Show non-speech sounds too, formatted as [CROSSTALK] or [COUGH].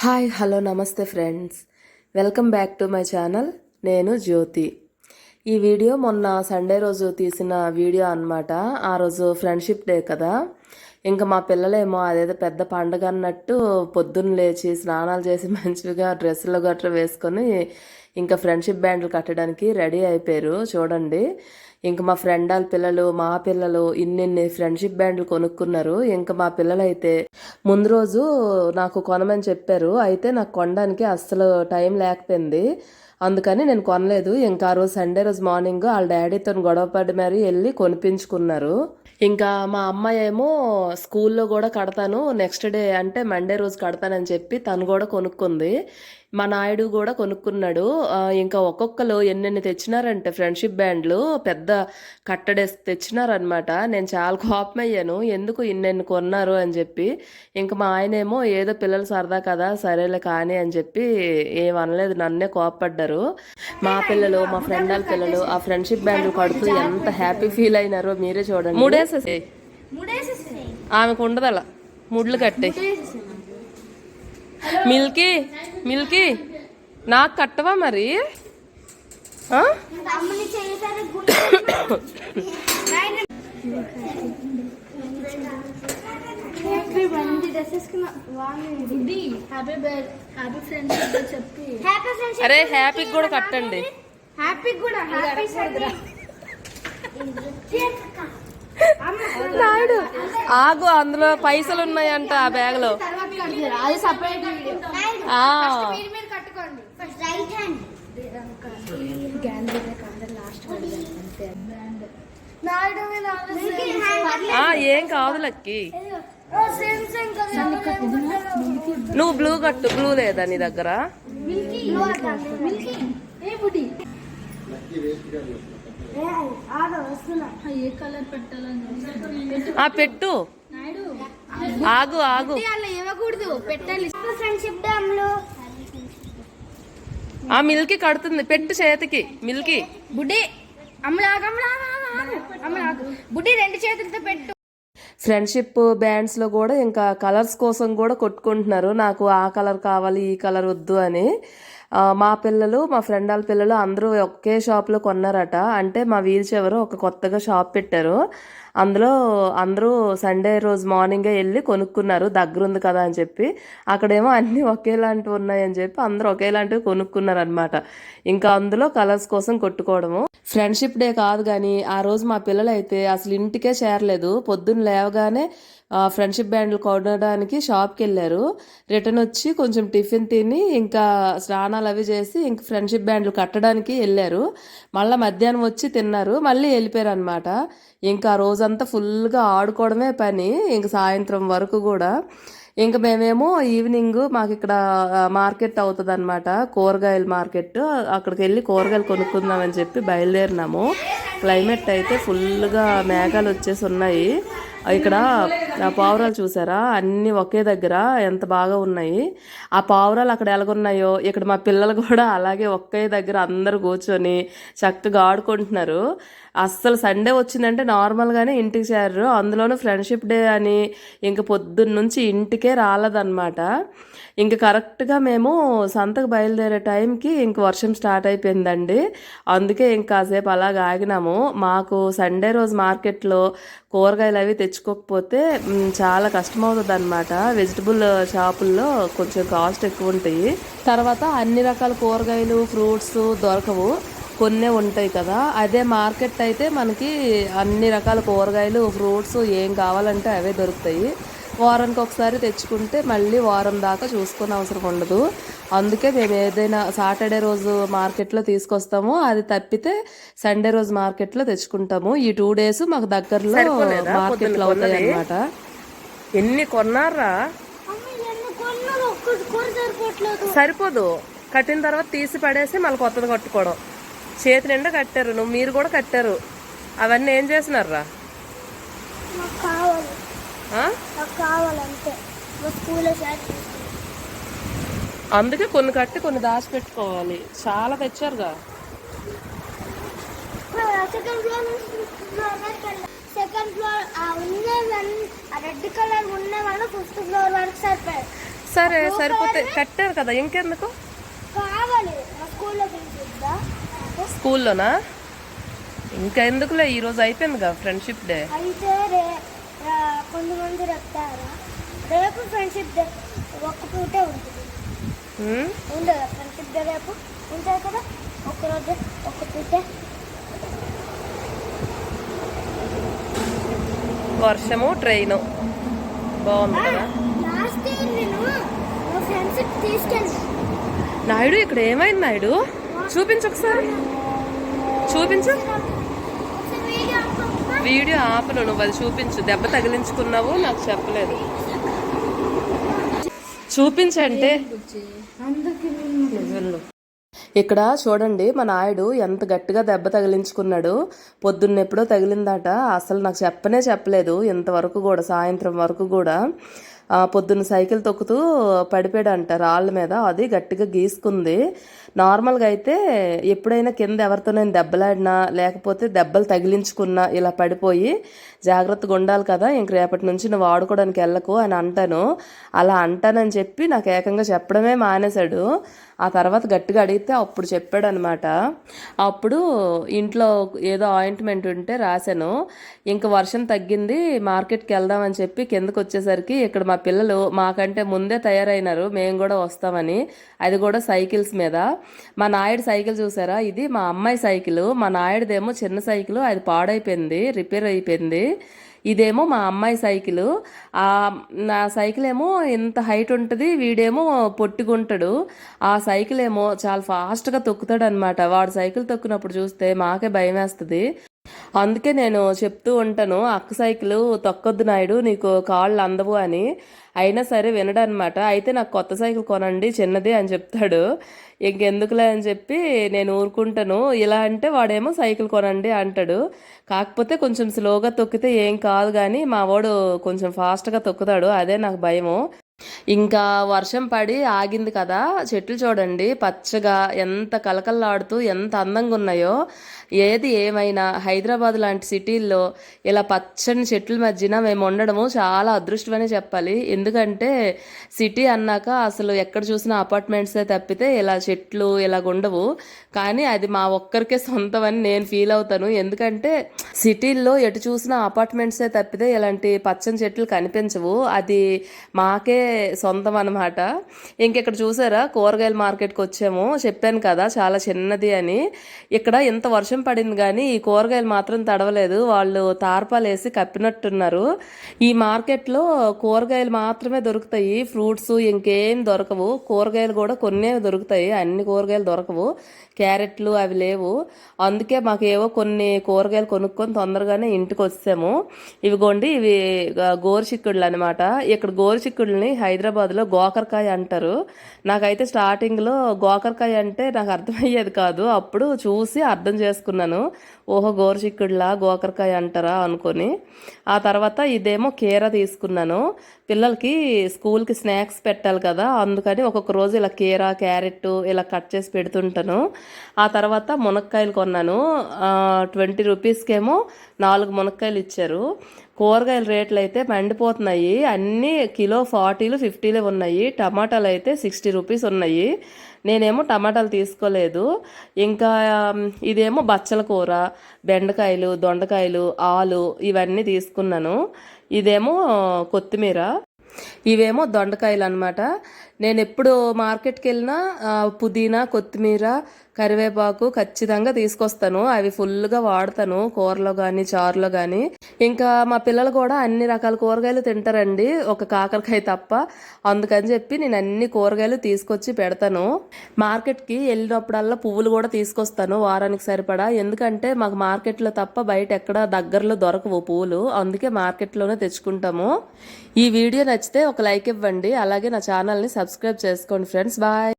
Hi hello నమస్తే friends. Welcome back to my channel. నేను జ్యోతి. ఈ వీడియో మొన్న సండే రోజు తీసిన వీడియో అన్నమాట. ఆ రోజు ఫ్రెండ్షిప్ డే కదా. ఇంకా మా పిల్లలేమో అదేదో పెద్ద పండగ అన్నట్టు పొద్దున్న లేచి స్నానాలు చేసి [LAUGHS] మంచిగా డ్రెస్సులు గట్రా వేసుకొని ఇంకా ఫ్రెండ్షిప్ బ్యాండ్లు కట్టడానికి రెడీ అయిపోయారు. చూడండి. ఇంకా మా ఫ్రెండ్ వాళ్ళ పిల్లలు మా పిల్లలు ఇన్నిన్ని ఫ్రెండ్షిప్ బ్యాండ్లు కొనుక్కున్నారు. ఇంకా మా పిల్లలైతే ముందు రోజు నాకు కొనమని చెప్పారు. అయితే నాకు కొనడానికి అస్సలు టైం లేకపోయింది. అందుకని నేను కొనలేదు. ఇంకా ఆ రోజు సండే రోజు మార్నింగ్ వాళ్ళ డాడీతో గొడవ పడి మరీ వెళ్ళి కొనిపించుకున్నారు. ఇంకా మా అమ్మాయి ఏమో స్కూల్లో కూడా కడతాను. నెక్స్ట్ డే అంటే మండే రోజు కడతానని చెప్పి తను కూడా కొనుక్కుంది. మా నాయుడు కూడా కొనుక్కున్నాడు. ఇంకా ఒక్కొక్కరు ఎన్నెన్ని తెచ్చినారంటే ఫ్రెండ్షిప్ బ్యాండ్లు పెద్ద కట్టడేసి తెచ్చినారనమాట నేను చాలా కోపం అయ్యాను. ఎందుకు ఇన్నెన్ని కొన్నారు అని చెప్పి. ఇంకా మా ఆయనేమో ఏదో పిల్లలు సరదా కదా సరేలే కానీ అని చెప్పి ఏమనలేదు నన్నే కోపడ్డారు మా పిల్లలు మా ఫ్రెండ్ వాళ్ళ పిల్లలు ఆ ఫ్రెండ్షిప్ బ్యాండ్లు కడుతూ ఎంత హ్యాపీ ఫీల్ అయినారో మీరే చూడండి. మూడేసేసాయి. ఆమెకు ఉండదు అలా ముడ్లు కట్టే. మిల్కీ మిల్కీ నాకు కట్టవా మరి? ఆ? అమ్మని చేసారు బండి డ్రెస్ వేసుకున్నా బాగుంది హ్యాపీ బర్త్ హ్యాపీ ఫ్రెండ్స్ చెప్పి హ్యాపీ ఫ్రెండ్స్ అరే హ్యాపీకి కూడా కట్టండి హ్యాపీ కూడా హ్యాపీ నాయుడు. ఆగు అందులో పైసలు ఉన్నాయంట ఆ బ్యాగ్లో ఏం కాదు లక్కి. నువ్వు బ్లూ కట్టు బ్లూ లేదా నీ దగ్గర? ఆ పెట్టు. ఆగు ఆగు. ఇవ్వకూడదు. పెట్టాలి ఫ్రెండ్షిప్ ఆ మిల్కీ కడుతుంది. పెట్టు చేతికి మిల్కీ. బుడ్డి అమ్మలాగా అమ్మలాగా అమ్మలాగా బుడ్డి రెండు చేతులతో పెట్టు. ఫ్రెండ్షిప్ బ్యాండ్స్లో కూడా ఇంకా కలర్స్ కోసం కూడా కొట్టుకుంటున్నారు. నాకు ఆ కలర్ కావాలి ఈ కలర్ వద్దు అని. మా పిల్లలు మా ఫ్రెండ్ వాళ్ళ పిల్లలు అందరూ ఒకే షాప్లో కొన్నారట. అంటే మా వీధి చివరు ఒక కొత్తగా షాప్ పెట్టారు. అందులో అందరూ సండే రోజు మార్నింగే వెళ్ళి కొనుక్కున్నారు. దగ్గరుంది కదా అని చెప్పి. అక్కడేమో అన్నీ ఒకేలాంటివి ఉన్నాయని చెప్పి అందరూ ఒకేలాంటివి కొనుక్కున్నారు అనమాట ఇంకా అందులో కలర్స్ కోసం కొట్టుకోవడము. ఫ్రెండ్షిప్ డే కాదు కానీ ఆ రోజు మా పిల్లలు అయితే అసలు ఇంటికే చేరలేదు. పొద్దున్న లేవగానే ఫ్రెండ్షిప్ బ్యాండ్లు కొనడానికి షాప్కి వెళ్ళారు. రిటర్న్ వచ్చి కొంచెం టిఫిన్ తిని ఇంకా స్నానాలు అవి చేసి ఇంక ఫ్రెండ్షిప్ బ్యాండ్లు కట్టడానికి వెళ్ళారు. మళ్ళీ మధ్యాహ్నం వచ్చి తిన్నారు. మళ్ళీ వెళ్ళిపోయారు అనమాట ఇంకా ఆ రోజంతా ఫుల్గా ఆడుకోవడమే పని. ఇంక సాయంత్రం వరకు కూడా. ఇంకా మేమేమో ఈవినింగ్ మాకు ఇక్కడ మార్కెట్ అవుతుంది అనమాట కూరగాయల మార్కెట్ అక్కడికి వెళ్ళి కూరగాయలు కొనుక్కుందామని చెప్పి బయలుదేరినాము. క్లైమేట్ అయితే ఫుల్గా మేఘాలు వచ్చేసి ఉన్నాయి. ఇక్కడ ఆ పావురాలు చూసారా? అన్నీ ఒకే దగ్గర ఎంత బాగా ఉన్నాయి. ఆ పావురాలు అక్కడ ఎలాగున్నాయో ఇక్కడ మా పిల్లలు కూడా అలాగే ఒకే దగ్గర అందరు కూర్చొని చక్కగా ఆడుకుంటున్నారు. అస్సలు సండే వచ్చిందంటే నార్మల్గానే ఇంటికి చేరరు. అందులోనూ ఫ్రెండ్షిప్ డే అని ఇంక పొద్దున్న నుంచి ఇంటికే రాలేదన్నమాట. ఇంక కరెక్ట్గా మేము సంతకు బయలుదేరే టైంకి ఇంక వర్షం స్టార్ట్ అయిపోయిందండి. అందుకే ఇంక కాసేపు అలాగ ఆగినాము. మాకు సండే రోజు మార్కెట్లో కూరగాయలు అవి తెచ్చుకోకపోతే చాలా కష్టం అవుతుంది అనమాట వెజిటబుల్ షాపుల్లో కొంచెం కాస్ట్ ఎక్కువ ఉంటాయి తర్వాత అన్ని రకాల కూరగాయలు ఫ్రూట్స్ దొరకవు. కొన్నే ఉంటాయి కదా. అదే మార్కెట్ అయితే మనకి అన్ని రకాల కూరగాయలు ఫ్రూట్స్ ఏం కావాలంటే అవే దొరుకుతాయి. వారానికి ఒకసారి తెచ్చుకుంటే మళ్ళీ వారం దాకా చూసుకునే అవసరం ఉండదు. అందుకే మేము ఏదైనా సాటర్డే రోజు మార్కెట్లో తీసుకొస్తాము అది తప్పితే సండే రోజు మార్కెట్లో తెచ్చుకుంటాము. ఈ టూ డేస్ మాకు దగ్గరలో మార్కెట్లో అవుతాయి అనమాట ఎన్ని కొన్నారా? సరిపోదు. కట్టిన తర్వాత తీసి పడేసి మళ్ళీ కొత్తది కట్టుకోవడం. చేతి నిండా కట్టారు. నువ్వు మీరు కూడా కట్టారు. అవన్నీ ఏం చేసినారా కావాలంటే అందుకే కొన్ని కట్టి కొన్ని దాచి పెట్టుకోవాలి చాలా తెచ్చారుగా. Second floor second red colour ఉన్న వాళ్ళు ఫిఫ్త్ ఫ్లోర్ వరకు సరిపోయాయి సరే సరిపోతే కట్టారు కదా ఇంకెందుకు? కావాలి. స్కూల్లో స్కూల్లోనా? ఇంకా ఎందుకులే ఈ రోజు అయిపోయిందిగా ఫ్రెండ్షిప్ డే అయితే కొంతమంది చెప్తారా రేపు ఫ్రెండ్షిప్ డే ఒక్క పూటే ఉంటుంది. ఉండదు? ఫ్రెండ్షిప్ డే రేపు ఉంటుంది కదా? ఒక్కరోజు ఒక్క పూటే. వర్షము ట్రైన్. బాగుంది కదా? లాస్ట్ ఇయర్ నేను. మా ఫ్రెండ్స్ తీసుకెళ్ళి. నాయుడు ఇక్కడ ఏమైంది నాయుడు? చూపించు ఒకసారి. చూపించు. వీడియో ఆపను నువ్వు అది చూపించు. దెబ్బ తగిలించుకున్నావు నాకు చెప్పలేదు. చూపించంటే. ఇక్కడ చూడండి మా నాయుడు ఎంత గట్టిగా దెబ్బ తగిలించుకున్నాడు. పొద్దున్న ఎప్పుడో తగిలిందట. అసలు నాకు చెప్పనే చెప్పలేదు. ఇంతవరకు కూడా సాయంత్రం వరకు కూడా. పొద్దున్న సైకిల్ తొక్కుతూ పడిపోయాడంట రాళ్ళ మీద. అది గట్టిగా గీసుకుంది. నార్మల్గా అయితే ఎప్పుడైనా కింద ఎవరితోనైనా దెబ్బలాడినా లేకపోతే దెబ్బలు తగిలించుకున్నా ఇలా పడిపోయి జాగ్రత్తగా ఉండాలి కదా ఇంక రేపటి నుంచి నువ్వు ఆడుకోవడానికి వెళ్ళకు అని అంటాను. అలా అంటానని చెప్పి నాకు ఏకంగా చెప్పడమే మానేశాడు. ఆ తర్వాత గట్టిగా అడిగితే అప్పుడు చెప్పాడు అనమాట అప్పుడు ఇంట్లో ఏదో ఆయింట్మెంట్ ఉంటే రాశాను. ఇంక వర్షం తగ్గింది మార్కెట్కి వెళ్దామని చెప్పి కిందకు వచ్చేసరికి ఇక్కడ మా పిల్లలు మాకంటే ముందే తయారైనారు మేము కూడా వస్తామని. అది కూడా సైకిల్స్ మీద. మా నాయుడు సైకిల్ చూసారా? ఇది మా అమ్మాయి సైకిల్. మా నాయుడుదేమో చిన్న సైకిల్. అది పాడైపోయింది రిపేర్ అయిపోయింది. ఇదేమో మా అమ్మాయి సైకిల్. ఆ నా సైకిల్ ఏమో ఇంత హైట్ ఉంటుంది వీడేమో పొట్టిగుంటాడు ఆ సైకిల్ ఏమో చాలా ఫాస్ట్గా తొక్కుతాడు అనమాట వాడు సైకిల్ తొక్కినప్పుడు చూస్తే మాకే భయం వేస్తుంది అందుకే నేను చెప్తూ ఉంటాను అక్క సైకిల్ తొక్కొద్దు నాయుడు నీకు కాళ్ళు అందవు అని. అయినా సరే వినడు అనమాట అయితే నాకు కొత్త సైకిల్ కొనండి చిన్నది అని చెప్తాడు. ఇంకెందుకులే అని చెప్పి నేను ఊరుకుంటాను. ఇలా అంటే వాడేమో సైకిల్ కొనండి అంటాడు. కాకపోతే కొంచెం స్లోగా తొక్కితే ఏం కాదు కానీ మా వాడు కొంచెం ఫాస్ట్గా తొక్కుతాడు. అదే నాకు భయము. ఇంకా వర్షం పడి ఆగింది కదా చెట్లు చూడండి పచ్చగా ఎంత కలకల్లాడుతూ ఎంత అందంగా ఉన్నాయో ఏది ఏమైనా హైదరాబాద్ లాంటి సిటీల్లో ఇలా పచ్చని చెట్ల మధ్యన మేము ఉండడము చాలా అదృష్టమనే చెప్పాలి. ఎందుకంటే సిటీ అన్నాక అసలు ఎక్కడ చూసినా అపార్ట్మెంట్సే తప్పితే ఇలా చెట్లు ఇలా ఉండవు. కానీ అది మా ఒక్కరికే సొంతం అని నేను ఫీల్ అవుతాను. ఎందుకంటే సిటీల్లో ఎటు చూసినా అపార్ట్మెంట్సే తప్పితే ఇలాంటి పచ్చని చెట్లు కనిపించవు. అది మాకే సొంతం అనమాట ఇంకెక్కడ చూసారా? కూరగాయల మార్కెట్కి వచ్చాము. చెప్పాను కదా చాలా చిన్నది అని. ఇక్కడ ఇంత వర్షం పడింది కానీ ఈ కూరగాయలు మాత్రం తడవలేదు. వాళ్ళు తార్పాలు వేసి కప్పినట్టున్నారు. ఈ మార్కెట్లో కూరగాయలు మాత్రమే దొరుకుతాయి. ఫ్రూట్స్ ఇంకేం దొరకవు. కూరగాయలు కూడా కొన్నే దొరుకుతాయి. అన్ని కూరగాయలు దొరకవు. క్యారెట్లు అవి లేవు. అందుకే మాకేవో కొన్ని కూరగాయలు కొనుక్కొని తొందరగానే ఇంటికి వచ్చాము. ఇవిగోండి ఇవి గోరుచిక్కుళ్ళు అనమాట ఇక్కడ గోరుచిక్కుళ్ళని హైదరాబాద్లో గోకరకాయ అంటారు. నాకైతే స్టార్టింగ్లో గోకరకాయ అంటే నాకు అర్థమయ్యేది కాదు. అప్పుడు చూసి అర్థం చేసుకున్నాను. ఓహో గోరుచిక్కుడులా గోకరకాయ అంటారా అనుకొని. ఆ తర్వాత ఇదేమో కీర తీసుకున్నాను. పిల్లలకి స్కూల్కి స్నాక్స్ పెట్టాలి కదా అందుకని ఒక్కొక్క రోజు ఇలా కీర క్యారెట్ ఇలా కట్ చేసి పెడుతుంటాను. ఆ తర్వాత మునక్కాయలు కొన్నాను. ట్వంటీ రూపీస్కేమో నాలుగు మునక్కాయలు ఇచ్చారు. కూరగాయల రేట్లు అయితే మండిపోతున్నాయి. అన్నీ కిలో ఫార్టీలు ఫిఫ్టీలు ఉన్నాయి. టమాటాలు అయితే సిక్స్టీ రూపీస్ ఉన్నాయి. నేనేమో టమాటాలు తీసుకోలేదు. ఇంకా ఇదేమో బచ్చల కూర బెండకాయలు దొండకాయలు ఆలు ఇవన్నీ తీసుకున్నాను. ఇదేమో కొత్తిమీర. ఇవేమో దొండకాయలు అనమాట నేను ఎప్పుడు మార్కెట్కి వెళ్ళినా పుదీనా కొత్తిమీర కరివేపాకు ఖచ్చితంగా తీసుకొస్తాను. అవి ఫుల్గా వాడతాను కూరలో కానీ చారులో కానీ ఇంకా మా పిల్లలు కూడా అన్ని రకాల కూరగాయలు తింటారండి. ఒక కాకరకాయ తప్ప. అందుకని చెప్పి నేను అన్ని కూరగాయలు తీసుకొచ్చి పెడతాను. మార్కెట్కి వెళ్ళినప్పుడల్లా పువ్వులు కూడా తీసుకొస్తాను వారానికి సరిపడా. ఎందుకంటే మాకు మార్కెట్లో తప్ప బయట ఎక్కడ దగ్గరలో దొరకవు పువ్వులు అందుకే మార్కెట్లోనే తెచ్చుకుంటాము. ఈ వీడియో నచ్చితే ఒక లైక్ ఇవ్వండి. అలాగే నా ఛానల్ని సబ్స్క్రైబ్ చేసుకోండి ఫ్రెండ్స్. బాయ్.